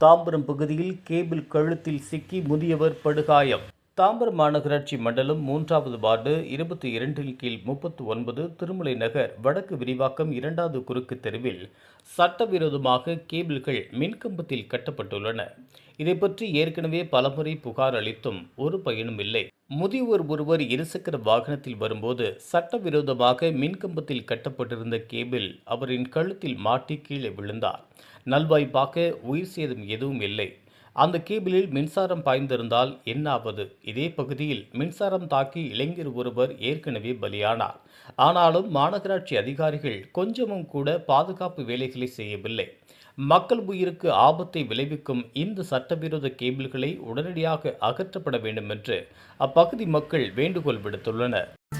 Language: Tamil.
தாம்பரம் பகுதியில் கேபிள் கழுத்தில் சிக்கி முதியவர் படுகாயம். தாம்பரம் மாநகராட்சி மண்டலம் மூன்றாவது வார்டு இருபத்தி இரண்டில் கீழ் முப்பத்து ஒன்பது திருமலை நகர் வடக்கு விரிவாக்கம் இரண்டாவது குறுக்கு தெருவில் சட்டவிரோதமாக கேபிள்கள் மின்கம்பத்தில் கட்டப்பட்டுள்ளன. இதை பற்றி ஏற்கனவே பலமுறை புகார் அளித்தும் ஒரு பயனும் இல்லை. முதியவர் ஒருவர் இருசக்கர வாகனத்தில் வரும்போது சட்டவிரோதமாக மின்கம்பத்தில் கட்டப்பட்டிருந்த கேபிள் அவரின் கழுத்தில் மாட்டி கீழே விழுந்தார். நல்வாய்ப்பாக உயிர் சேதம் எதுவும் இல்லை. அந்த கேபிளில் மின்சாரம் பாய்ந்திருந்தால் என்ன ஆவது இதே பகுதியில் மின்சாரம் தாக்கி இளைஞர் ஒருவர் ஏற்கனவே பலியானார். ஆனாலும் மாநகராட்சி அதிகாரிகள் கொஞ்சமும் கூட பாதுகாப்பு வேலைகளை செய்யவில்லை. மக்கள் உயிருக்கு ஆபத்தை விளைவிக்கும் இந்த சட்டவிரோத கேபிள்களை உடனடியாக அகற்றப்பட வேண்டும் என்று அப்பகுதி மக்கள் வேண்டுகோள் விடுத்துள்ளனர்.